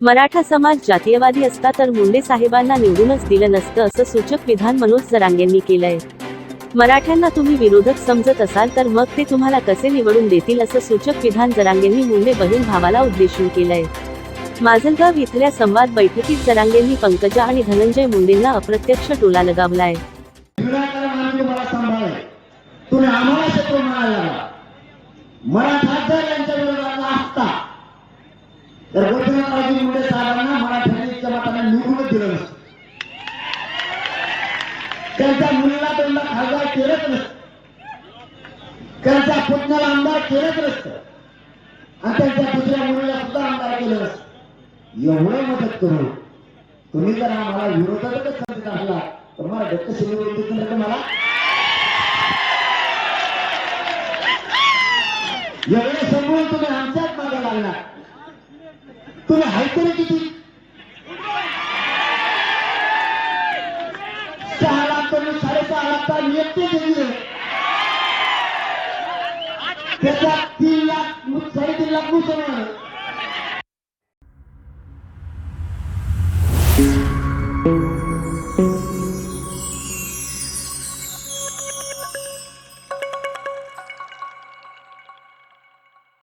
मराठा समाज जातीयवादी असता तर मुंडे साहेबांना निवडूनच दिलं नसतं असं सूचक विधान मनोज जरांगेंनी केलंय. मराठ्यांना तुम्ही विरोधक समजत असाल तर मग ते तुम्हाला कसे निवडून देतील असं सूचक विधान जरांगेंनी मुंडे बहीण भावाला उद्देशून केलंय. माजलगाव इथल्या संवाद बैठकीत जरांगेंनी पंकजा आणि धनंजय मुंडेंना अप्रत्यक्ष टोला लगावलाय. मराठा जर एवढे विरोधातला असता साहेबांना मराठ्यांनी इतक्या मताने निवडूनच दिलं नसतं त्यांच्या मुलीला त्यांना खासदार केलंच नसतं. त्यांच्या पुतण्याला आमदार केलंच नसतं. आणि त्यांच्या दुसऱ्या मुलीला सुद्धा आमदार केलं नसतं. एवढं मदत करू तुम्ही जर आम्हाला विरोधातच समजत टाकला तर मला डक्क शिल्लक नाही का मला एवढं समजून तुम्ही आमच्याच मागे लागणार तुला हायतरी किती? सहा लाख तुम्ही साडेसहा लाख तर एकटे दिले त्याच्यात तीन लाख साडेतीन लाख मुसलमान